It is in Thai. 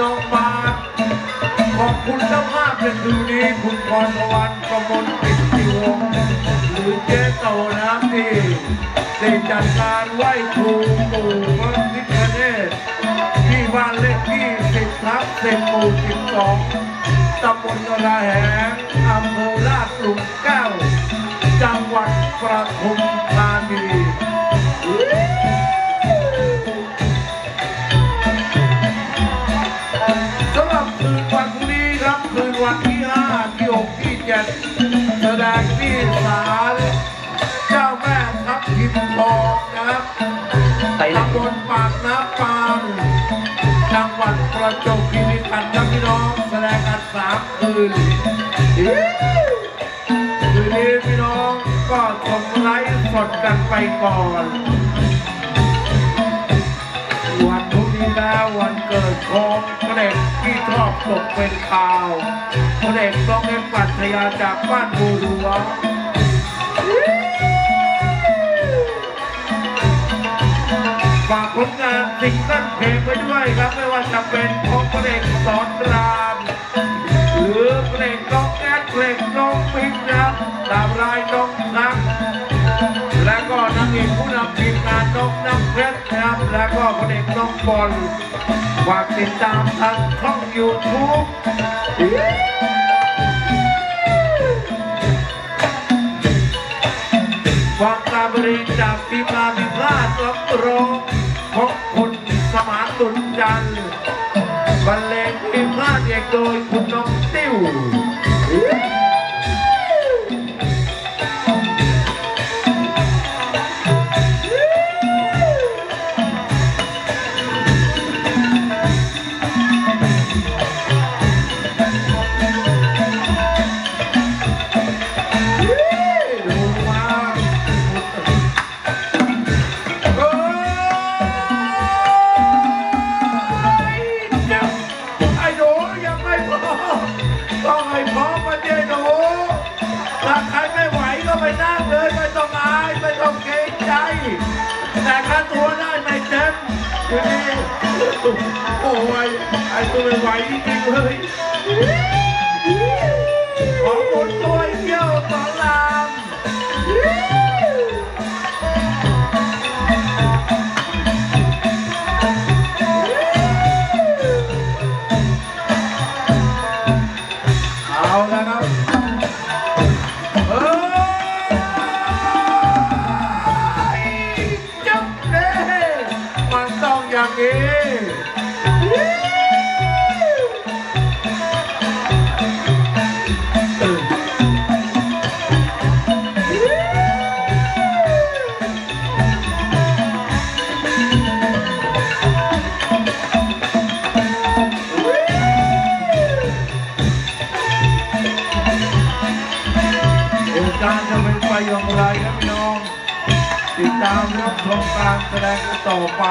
น้องมาขอบคุณเจ้าภาพในคืนนี้คุณพรสวรรค์กมลปิติวงศ์หรือเจ๊โตนะครับที่ได้จัดการไหว้ครูปู่พระพิฆเนศที่บ้านเลขที่10ทับ10หมู่12ตำบลกระแหงอำเภอลาดหลุมแก้ว จังหวัดประทุม ที่เจ็ดแสดงที่ศาลเจ้าแม่ทับทิมทองนะครับไปเลยตำบลปากน้ำปานจังหวัดประจวบคีรีขันธ์ครับพี่น้องแสดงกันสามคืนคืนนี้พี่น้องก็ชมไลฟ์สดกันไปก่อนวันพรุ่งนี้แล้ววันเกิดของพ รอกที่ชอบตกเป็นข่าวพระเอกต้องเล่นปรัชญาจากบ้านบูรัวฝากผลงานสิ่งตั้นเพลงไว้ด้วยครับ ไม่ว่าจะเป็นของพระเอกสอนรามหรือเพลงน้องแอดเพลงน้องปิ๊กนะครับตามรายน้องนักและก็นางเอกผู้นำทีมงานน้องน้ำเพชรนะครับและก็พระเอกน้องบอล ฝากติดตามทางช่องยูทูบฟังการบริจากทีมงานพิพาทรับรงของคุณสมานตุนจันทร์บรรเลงทีมพาทเอกโดยคุณน้องติ้ว ใจ แต่ค่าตัวได้ไม่เต็มทีนี้โอ้ยไอ้ตัวไม่ไหวจริงๆเลยขอหมุนตัวเที่ยวสอนรามเอาล้วครับ องอย่างนี้เการจะเป็นไปอย่างไรครับพี่น้อง ติดตามรับชมการแสดงต่อไป